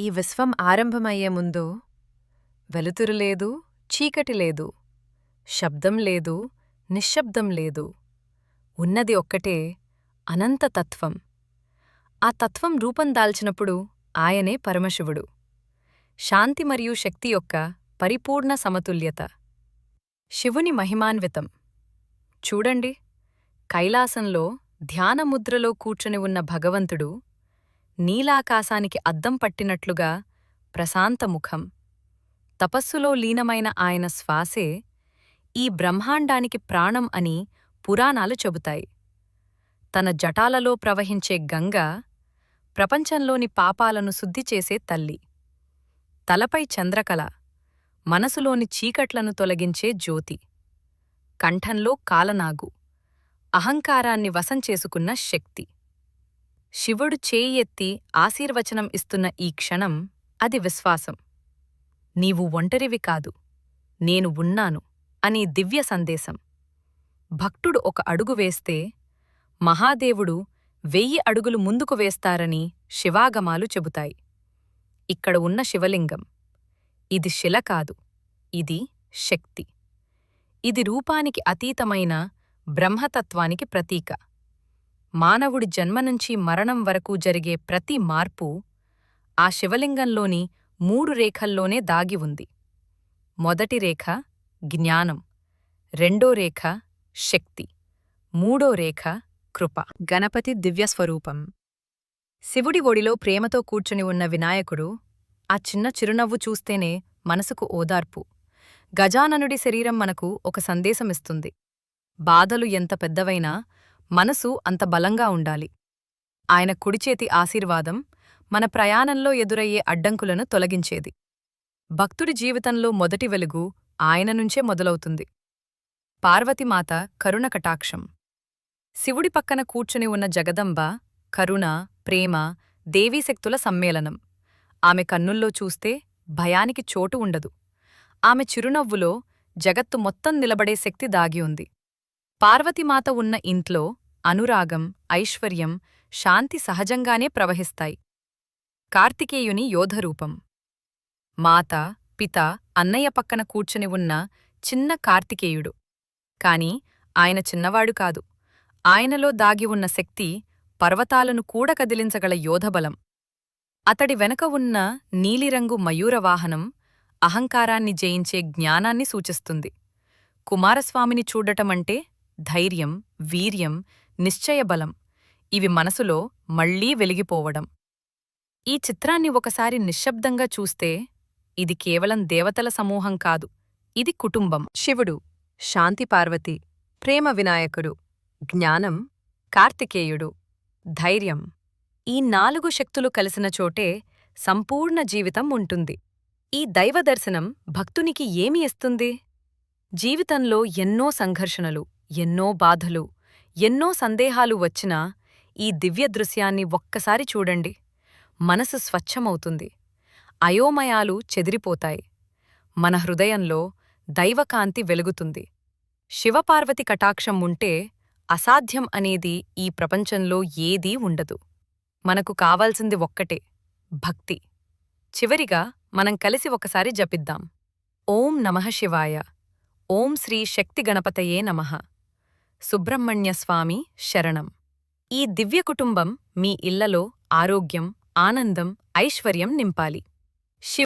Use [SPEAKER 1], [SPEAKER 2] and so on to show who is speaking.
[SPEAKER 1] ఈ విశ్వం ఆరంభమయ్యే ముందు వెలుతురు లేదు చీకటి లేదు శబ్దం లేదు నిశ్శబ్దం లేదు. ఉన్నది ఒక్కటే అనంత తత్వం. ఆ తత్వం రూపం దాల్చినప్పుడు ఆయనే పరమశివుడు. శాంతి మరియు శక్తి యొక్క పరిపూర్ణ సమతుల్యత. శివుని మహిమాన్వితం. చూడండి కైలాసంలో ధ్యానముద్రలో కూర్చుని ఉన్న భగవంతుడు నీలాకాశానికి అద్దం పట్టినట్లుగా ప్రశాంత ముఖం. తపస్సులో లీనమైన ఆయన శ్వాసే ఈ బ్రహ్మాండానికి ప్రాణం అని పురాణాలు చెబుతాయి. తన జటాలలో ప్రవహించే గంగ ప్రపంచంలోని పాపాలను శుద్ధి చేసే తల్లి. తలపై చంద్రకళ మనసులోని చీకట్లను తొలగించే జ్యోతి. కంఠంలో కాలనాగు. అహంకారాన్ని వశం చేసుకున్న శక్తి. శివుడు చేయి ఎత్తి ఆశీర్వచనం ఇస్తున్న ఈ క్షణం అది విశ్వాసం. నీవు ఒంటరివి కాదు నేను ఉన్నాను అని దివ్య సందేశం. భక్తుడు ఒక అడుగు వేస్తే మహాదేవుడు వెయ్యి అడుగులు ముందుకు వేస్తారని శివాగమాలు చెబుతాయి. ఇక్కడ ఉన్న శివలింగం ఇది శిల కాదు ఇది శక్తి. ఇది రూపానికి అతీతమైన బ్రహ్మతత్వానికి ప్రతీక. మానవుడి జన్మనుంచి మరణం వరకు జరిగే ప్రతి మార్పు ఆ శివలింగంలోని మూడు రేఖల్లోనే దాగి ఉంది. మొదటి రేఖ జ్ఞానం రెండో రేఖ శక్తి మూడో రేఖ కృప. గణపతి దివ్యస్వరూపం. శివుడి ఒడిలో ప్రేమతో కూర్చుని ఉన్న వినాయకుడు ఆ చిన్న చిరునవ్వు చూస్తేనే మనసుకు ఓదార్పు. గజాననుడి శరీరం మనకు ఒక సందేశమిస్తుంది. బాధలు ఎంత పెద్దవైనా మనసు అంత బలంగా ఉండాలి. ఆయన కుడిచేతి ఆశీర్వాదం మన ప్రయాణంలో ఎదురయ్యే అడ్డంకులను తొలగించేది. భక్తుడి జీవితంలో మొదటి వెలుగు ఆయన నుంచే మొదలవుతుంది. పార్వతిమాత కరుణ కటాక్షం. శివుడి పక్కన కూర్చుని ఉన్న జగదంబ కరుణ ప్రేమ దేవీశక్తుల సమ్మేళనం. ఆమె కన్నుల్లో చూస్తే భయానికి చోటు ఉండదు. ఆమె చిరునవ్వులో జగత్తు మొత్తం నిలబడే శక్తి దాగి ఉంది. పార్వతిమాత ఉన్న ఇంట్లో అనురాగం ఐశ్వర్యం శాంతి సహజంగానే ప్రవహిస్తాయి. కార్తికేయుని యోధరూపం. మాత పిత అన్నయ్య పక్కన కూర్చుని ఉన్న చిన్న కార్తికేయుడు. కాని ఆయన చిన్నవాడు కాదు. ఆయనలో దాగి ఉన్న శక్తి పర్వతాలను కూడా కదిలించగల యోధబలం. అతడి వెనక ఉన్న నీలిరంగు మయూరవాహనం అహంకారాన్ని జయించే జ్ఞానాన్ని సూచిస్తుంది. కుమారస్వామిని చూడటమంటే ధైర్యం వీర్యం నిశ్చయబలం ఇవి మనసులో మళ్ళీ వెలిగిపోవడం. ఈ చిత్రాన్ని ఒకసారి నిశ్శబ్దంగా చూస్తే ఇది కేవలం దేవతల సమూహం కాదు ఇది కుటుంబం. శివుడు శాంతిపార్వతి ప్రేమ వినాయకుడు జ్ఞానం కార్తికేయుడు ధైర్యం. ఈ నాలుగు శక్తులు కలిసిన చోటే సంపూర్ణ జీవితం ఉంటుంది. ఈ దైవదర్శనం భక్తునికి ఏమి ఇస్తుంది? జీవితంలో ఎన్నో సంఘర్షణలు ఎన్నో బాధలు ఎన్నో సందేహాలు వచ్చినా ఈ దివ్య దృశ్యాన్ని ఒక్కసారి చూడండి. మనసు స్వచ్ఛమవుతుంది. అయోమయాలు చెదిరిపోతాయి. మన హృదయంలో దైవకాంతి వెలుగుతుంది. శివపార్వతి కటాక్షం ఉంటే అసాధ్యం అనేది ఈ ప్రపంచంలో ఏదీ ఉండదు. మనకు కావాల్సింది ఒక్కటే భక్తి. చివరిగా మనం కలిసి ఒకసారి జపిద్దాం. ఓం నమః శివాయ. ఓం శ్రీ శక్తి గణపతయే నమః. సుబ్రహ్మణ్యస్వామి శరణం. ఈ దివ్య కుటుంబం మీ ఇళ్ళలో ఆరోగ్యం ఆనందం ఐశ్వర్యం నింపాలి.